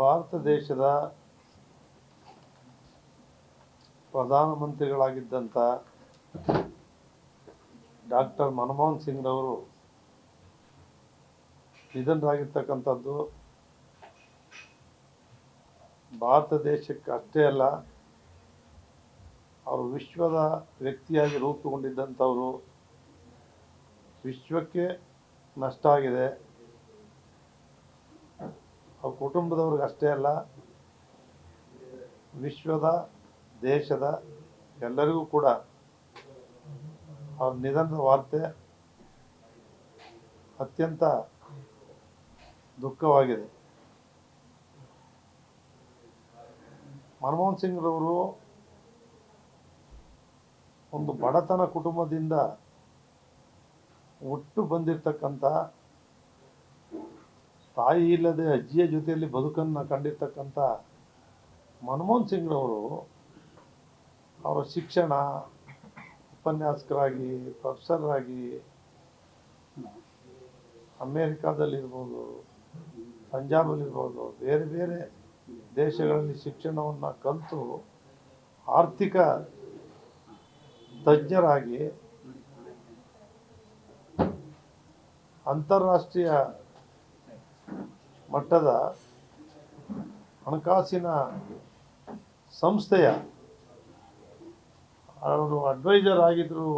ಭಾರತ ದೇಶದ ಪ್ರಧಾನಮಂತ್ರಿಗಳಾಗಿದ್ದಂಥ ಡಾಕ್ಟರ್ ಮನಮೋಹನ್ ಸಿಂಗ್ರವರು ನಿಧನರಾಗಿರ್ತಕ್ಕಂಥದ್ದು ಭಾರತ ದೇಶಕ್ಕೆ ಅಷ್ಟೇ ಅಲ್ಲ, ಅವರು ವಿಶ್ವದ ವ್ಯಕ್ತಿಯಾಗಿ ರೂಪುಗೊಂಡಿದ್ದಂಥವರು ವಿಶ್ವಕ್ಕೆ ನಷ್ಟ ಆಗಿದೆ. ಅವ್ರ ಕುಟುಂಬದವ್ರಿಗೆ ಅಷ್ಟೇ ಅಲ್ಲ, ವಿಶ್ವದ, ದೇಶದ ಎಲ್ಲರಿಗೂ ಕೂಡ ಅವ್ರ ನಿಧನದ ವಾರ್ತೆ ಅತ್ಯಂತ ದುಃಖವಾಗಿದೆ. ಮನಮೋಹನ್ ಸಿಂಗ್ರವರು ಒಂದು ಬಡತನ ಕುಟುಂಬದಿಂದ ಹುಟ್ಟು ಬಂದಿರತಕ್ಕಂಥ ತಾಯಿ ಇಲ್ಲದೆ ಅಜ್ಜಿಯ ಜೊತೆಯಲ್ಲಿ ಬದುಕನ್ನು ಕಂಡಿರ್ತಕ್ಕಂಥ ಮನಮೋಹನ್ ಸಿಂಗ್ರವರು ಅವರ ಶಿಕ್ಷಣ, ಉಪನ್ಯಾಸಕರಾಗಿ, ಪ್ರೊಫೆಸರಾಗಿ ಅಮೇರಿಕಾದಲ್ಲಿರ್ಬೋದು ಪಂಜಾಬಲ್ಲಿರ್ಬೋದು ಬೇರೆ ಬೇರೆ ದೇಶಗಳಲ್ಲಿ ಶಿಕ್ಷಣವನ್ನು ಕಲಿತು ಆರ್ಥಿಕ ತಜ್ಞರಾಗಿ ಅಂತಾರಾಷ್ಟ್ರೀಯ ಮಟ್ಟದ ಹಣಕಾಸಿನ ಸಂಸ್ಥೆಯ ಅವರು ಅಡ್ವೈಸರ್ ಆಗಿದ್ದರು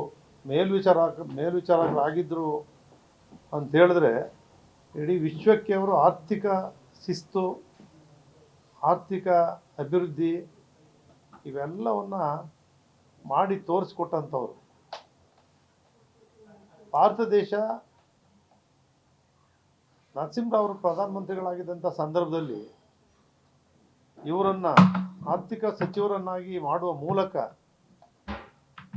ಮೇಲ್ವಿಚಾರಕ ಮೇಲ್ವಿಚಾರಕರಾಗಿದ್ದರು ಅಂತ ಹೇಳಿದ್ರೆ ಇಡೀ ವಿಶ್ವಕ್ಕೆ ಅವರು ಆರ್ಥಿಕ ಶಿಸ್ತು, ಆರ್ಥಿಕ ಅಭಿವೃದ್ಧಿ ಇವೆಲ್ಲವನ್ನು ಮಾಡಿ ತೋರಿಸ್ಕೊಟ್ಟಂಥವ್ರು. ಭಾರತ ದೇಶ ನರಸಿಂಹರಾವರು ಪ್ರಧಾನಮಂತ್ರಿಗಳಾಗಿದ್ದಂಥ ಸಂದರ್ಭದಲ್ಲಿ ಇವರನ್ನು ಆರ್ಥಿಕ ಸಚಿವರನ್ನಾಗಿ ಮಾಡುವ ಮೂಲಕ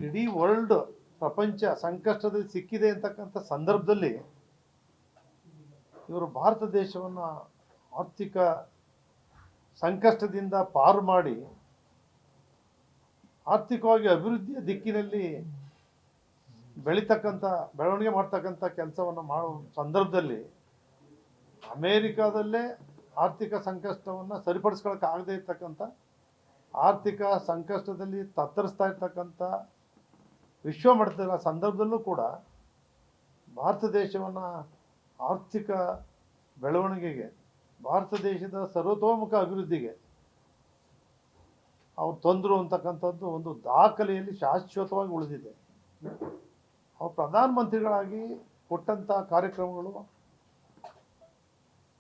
ಇಡೀ ವರ್ಲ್ಡ್ ಪ್ರಪಂಚ ಸಂಕಷ್ಟದಲ್ಲಿ ಸಿಕ್ಕಿದೆ ಅಂತಕ್ಕಂಥ ಸಂದರ್ಭದಲ್ಲಿ ಇವರು ಭಾರತ ದೇಶವನ್ನು ಆರ್ಥಿಕ ಸಂಕಷ್ಟದಿಂದ ಪಾರು ಮಾಡಿ ಆರ್ಥಿಕವಾಗಿ ಅಭಿವೃದ್ಧಿಯ ದಿಕ್ಕಿನಲ್ಲಿ ಬೆಳೀತಕ್ಕಂಥ, ಬೆಳವಣಿಗೆ ಮಾಡ್ತಕ್ಕಂಥ ಕೆಲಸವನ್ನು ಮಾಡುವ ಸಂದರ್ಭದಲ್ಲಿ ಅಮೇರಿಕಾದಲ್ಲೇ ಆರ್ಥಿಕ ಸಂಕಷ್ಟವನ್ನು ಸರಿಪಡಿಸ್ಕೊಳಕ್ಕೆ ಆಗದೇ ಇರ್ತಕ್ಕಂಥ, ಆರ್ಥಿಕ ಸಂಕಷ್ಟದಲ್ಲಿ ತತ್ತರಿಸ್ತಾ ಇರ್ತಕ್ಕಂಥ ವಿಶ್ವ ಮಟ್ಟದ ಸಂದರ್ಭದಲ್ಲೂ ಕೂಡ ಭಾರತ ದೇಶವನ್ನು ಆರ್ಥಿಕ ಬೆಳವಣಿಗೆಗೆ, ಭಾರತ ದೇಶದ ಸರ್ವತೋಮುಖ ಅಭಿವೃದ್ಧಿಗೆ ಅವ್ರು ತಂದರು ಅಂತಕ್ಕಂಥದ್ದು ಒಂದು ದಾಖಲೆಯಲ್ಲಿ ಶಾಶ್ವತವಾಗಿ ಉಳಿದಿದೆ. ಅವ್ರು ಪ್ರಧಾನಮಂತ್ರಿಗಳಾಗಿ ಕೊಟ್ಟಂಥ ಕಾರ್ಯಕ್ರಮಗಳು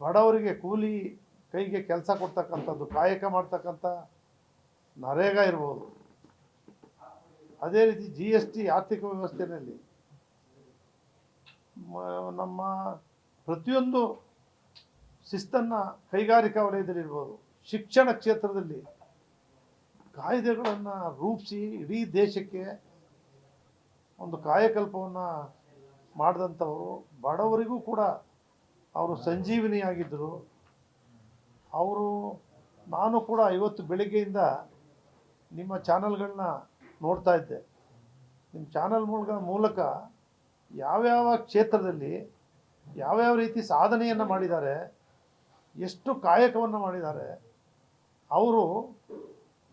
ಬಡವರಿಗೆ ಕೂಲಿ ಕೈಗೆ ಕೆಲಸ ಕೊಡ್ತಕ್ಕಂಥದ್ದು, ಕಾಯಕ ಮಾಡ್ತಕ್ಕಂಥ ನರೇಗಾ ಇರ್ಬೋದು. ಅದೇ ರೀತಿ ಜಿ ಎಸ್ ಟಿ ಆರ್ಥಿಕ ವ್ಯವಸ್ಥೆಯಲ್ಲಿ ನಮ್ಮ ಪ್ರತಿಯೊಂದು ಶಿಸ್ತನ್ನು ಕೈಗಾರಿಕಾ ವಲಯದಲ್ಲಿರ್ಬೋದು ಶಿಕ್ಷಣ ಕ್ಷೇತ್ರದಲ್ಲಿ ಕಾಯ್ದೆಗಳನ್ನು ರೂಪಿಸಿ ಇಡೀ ದೇಶಕ್ಕೆ ಒಂದು ಕಾಯಕಲ್ಪವನ್ನು ಮಾಡಿದಂಥವರು ಬಡವರಿಗೂ ಕೂಡ ಅವರು ಸಂಜೀವಿನಿ ಆಗಿದ್ದರು ಅವರು, ನಾನು ಕೂಡ ಇವತ್ತು ಬೆಳಿಗ್ಗೆಯಿಂದ ನಿಮ್ಮ ಚಾನಲ್ಗಳನ್ನ ನೋಡ್ತಾ ಇದ್ದೆ. ನಿಮ್ಮ ಚಾನಲ್ ಮೂಲಕ ಮೂಲಕ ಯಾವ್ಯಾವ ಕ್ಷೇತ್ರದಲ್ಲಿ ಯಾವ್ಯಾವ ರೀತಿ ಸಾಧನೆಯನ್ನು ಮಾಡಿದ್ದಾರೆ, ಎಷ್ಟು ಕಾಯಕವನ್ನು ಮಾಡಿದ್ದಾರೆ, ಅವರು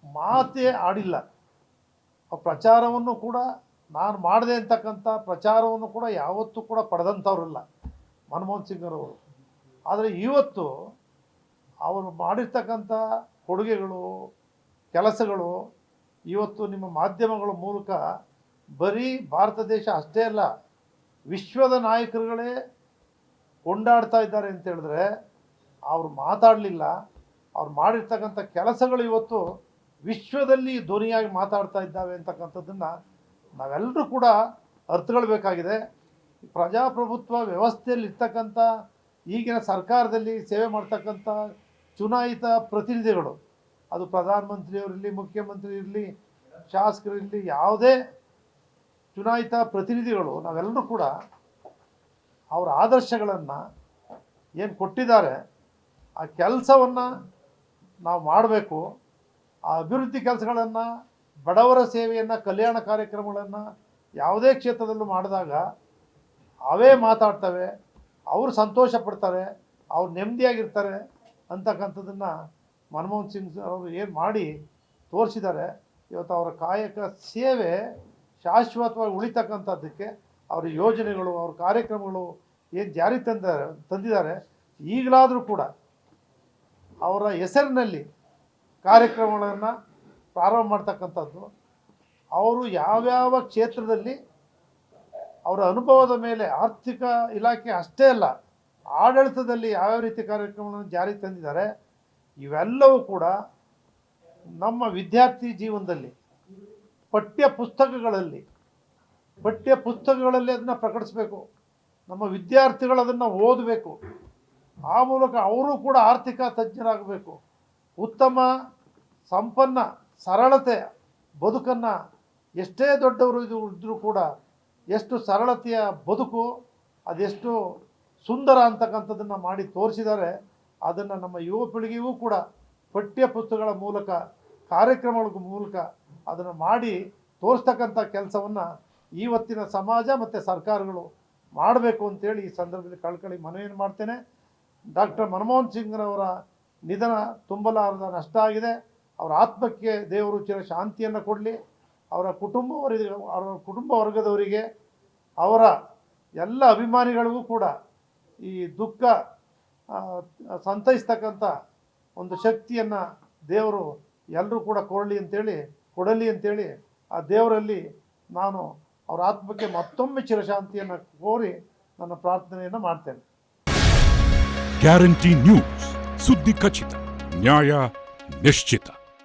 ಮಾತೇ ಆಡಿಲ್ಲ. ಆ ಪ್ರಚಾರವನ್ನು ಕೂಡ ನಾನು ಮಾಡಿದೆ ಅಂತಕ್ಕಂಥ ಪ್ರಚಾರವನ್ನು ಕೂಡ ಯಾವತ್ತೂ ಕೂಡ ಪಡೆದಂಥವ್ರಲ್ಲ. ಮನಮೋಹನ್ ಸಿಂಗ್ರವರು ಆದರೆ ಇವತ್ತು ಅವರು ಮಾಡಿರ್ತಕ್ಕಂಥ ಕೊಡುಗೆಗಳು, ಕೆಲಸಗಳು ಇವತ್ತು ನಿಮ್ಮ ಮಾಧ್ಯಮಗಳ ಮೂಲಕ ಬರೀ ಭಾರತ ದೇಶ ಅಷ್ಟೇ ಅಲ್ಲ, ವಿಶ್ವದ ನಾಯಕರುಗಳೇ ಕೊಂಡಾಡ್ತಾ ಇದ್ದಾರೆ ಅಂತ ಹೇಳಿದ್ರೆ ಅವರು ಮಾತಾಡಲಿಲ್ಲ. ಅವ್ರು ಮಾಡಿರ್ತಕ್ಕಂಥ ಕೆಲಸಗಳು ಇವತ್ತು ವಿಶ್ವದಲ್ಲಿ ಧ್ವನಿಯಾಗಿ ಮಾತಾಡ್ತಾ ಇದ್ದಾವೆ ಅಂತಕ್ಕಂಥದ್ದನ್ನು ನಾವೆಲ್ಲರೂ ಕೂಡ ಅರ್ಥಕೊಳ್ಬೇಕಾಗಿದೆ ಪ್ರಜಾಪ್ರಭುತ್ವ ವ್ಯವಸ್ಥೆಯಲ್ಲಿ ಇರ್ತಕ್ಕಂಥ ಈಗಿನ ಸರ್ಕಾರದಲ್ಲಿ ಸೇವೆ ಮಾಡ್ತಕ್ಕಂಥ ಚುನಾಯಿತ ಪ್ರತಿನಿಧಿಗಳು, ಅದು ಪ್ರಧಾನಮಂತ್ರಿಯವರಿರಲಿ ಮುಖ್ಯಮಂತ್ರಿ ಇರಲಿ ಶಾಸಕರಿರಲಿ, ಯಾವುದೇ ಚುನಾಯಿತ ಪ್ರತಿನಿಧಿಗಳು, ನಾವೆಲ್ಲರೂ ಕೂಡ ಅವರ ಆದರ್ಶಗಳನ್ನು ಏನು ಕೊಟ್ಟಿದ್ದಾರೆ, ಆ ಕೆಲಸವನ್ನು ನಾವು ಮಾಡಬೇಕು, ಆ ಅಭಿವೃದ್ಧಿ ಕೆಲಸಗಳನ್ನು, ಬಡವರ ಸೇವೆಯನ್ನು, ಕಲ್ಯಾಣ ಕಾರ್ಯಕ್ರಮಗಳನ್ನು ಯಾವುದೇ ಕ್ಷೇತ್ರದಲ್ಲೂ ಮಾಡಿದಾಗ ಅವೇ ಮಾತಾಡ್ತವೆ, ಅವರು ಸಂತೋಷ ಪಡ್ತಾರೆ ಅವ್ರು ನೆಮ್ಮದಿಯಾಗಿರ್ತಾರೆ ಅಂತಕ್ಕಂಥದ್ದನ್ನು ಮನಮೋಹನ್ ಸಿಂಗ್ ಅವರು ಏನು ಮಾಡಿ ತೋರಿಸಿದ್ದಾರೆ. ಇವತ್ತು ಅವರ ಕಾಯಕ ಸೇವೆ ಶಾಶ್ವತವಾಗಿ ಉಳಿತಕ್ಕಂಥದ್ದಕ್ಕೆ ಅವರ ಯೋಜನೆಗಳು, ಅವ್ರ ಕಾರ್ಯಕ್ರಮಗಳು ಏನು ಜಾರಿ ತಂದಿದ್ದಾರೆ ತಂದಿದ್ದಾರೆ. ಈಗಲಾದರೂ ಕೂಡ ಅವರ ಹೆಸರಿನಲ್ಲಿ ಕಾರ್ಯಕ್ರಮಗಳನ್ನು ಪ್ರಾರಂಭ ಮಾಡ್ತಕ್ಕಂಥದ್ದು. ಅವರು ಯಾವ್ಯಾವ ಕ್ಷೇತ್ರದಲ್ಲಿ ಅವರ ಅನುಭವದ ಮೇಲೆ ಆರ್ಥಿಕ ಇಲಾಖೆ ಅಷ್ಟೇ ಅಲ್ಲ, ಆಡಳಿತದಲ್ಲಿ ಯಾವ್ಯಾವ ರೀತಿ ಕಾರ್ಯಕ್ರಮಗಳನ್ನು ಜಾರಿಗೆ ತಂದಿದ್ದಾರೆ, ಇವೆಲ್ಲವೂ ಕೂಡ ನಮ್ಮ ವಿದ್ಯಾರ್ಥಿ ಜೀವನದಲ್ಲಿ, ಪಠ್ಯ ಪುಸ್ತಕಗಳಲ್ಲಿ ಪಠ್ಯ ಪುಸ್ತಕಗಳಲ್ಲಿ ಅದನ್ನು ಪ್ರಕಟಿಸಬೇಕು, ನಮ್ಮ ವಿದ್ಯಾರ್ಥಿಗಳು ಅದನ್ನು ಓದಬೇಕು, ಆ ಮೂಲಕ ಅವರು ಕೂಡ ಆರ್ಥಿಕ ತಜ್ಞರಾಗಬೇಕು, ಉತ್ತಮ, ಸಂಪನ್ನ, ಸರಳತೆ, ಬದುಕನ್ನು ಎಷ್ಟೇ ದೊಡ್ಡವರು ಇದು ಇದ್ದರೂ ಕೂಡ ಎಷ್ಟು ಸರಳತೆಯ ಬದುಕು, ಅದೆಷ್ಟು ಸುಂದರ ಅಂತಕ್ಕಂಥದ್ದನ್ನು ಮಾಡಿ ತೋರಿಸಿದ್ದಾರೆ. ಅದನ್ನು ನಮ್ಮ ಯುವ ಪೀಳಿಗೆಗೂ ಕೂಡ ಪಠ್ಯ ಪುಸ್ತಕಗಳ ಮೂಲಕ, ಕಾರ್ಯಕ್ರಮಗಳ ಮೂಲಕ ಅದನ್ನು ಮಾಡಿ ತೋರಿಸ್ತಕ್ಕಂಥ ಕೆಲಸವನ್ನು ಇವತ್ತಿನ ಸಮಾಜ ಮತ್ತು ಸರ್ಕಾರಗಳು ಮಾಡಬೇಕು ಅಂತೇಳಿ ಈ ಸಂದರ್ಭದಲ್ಲಿ ಕಳ್ಕಳಿ ಮನವಿಯನ್ನು ಮಾಡ್ತೇನೆ. ಡಾಕ್ಟರ್ ಮನಮೋಹನ್ ಸಿಂಗ್ರವರ ನಿಧನ ತುಂಬಲಾರದ ನಷ್ಟ ಆಗಿದೆ. ಅವರ ಆತ್ಮಕ್ಕೆ ದೇವರು ಚಿರ ಶಾಂತಿಯನ್ನು ಕೊಡಲಿ. ಅವರ ಕುಟುಂಬವರಿಗೆ ಅವರ ಕುಟುಂಬ ವರ್ಗದವರಿಗೆ ಅವರ ಎಲ್ಲ ಅಭಿಮಾನಿಗಳಿಗೂ ಕೂಡ ಈ ದುಃಖ ಸಂತೈಸ್ತಕ್ಕಂಥ ಒಂದು ಶಕ್ತಿಯನ್ನು ದೇವರು ಎಲ್ಲರೂ ಕೂಡ ಕೊಡಲಿ ಅಂತೇಳಿ ಕೊಡಲಿ ಅಂತೇಳಿ ಆ ದೇವರಲ್ಲಿ ನಾನು ಅವರ ಆತ್ಮಕ್ಕೆ ಮತ್ತೊಮ್ಮೆ ಚಿರಶಾಂತಿಯನ್ನು ಕೋರಿ ನನ್ನ ಪ್ರಾರ್ಥನೆಯನ್ನು ಮಾಡ್ತೇನೆ. ಗ್ಯಾರಂಟಿ ನ್ಯೂಸ್, ಸುದ್ದಿ ಖಚಿತ, ನ್ಯಾಯ ನಿಶ್ಚಿತ.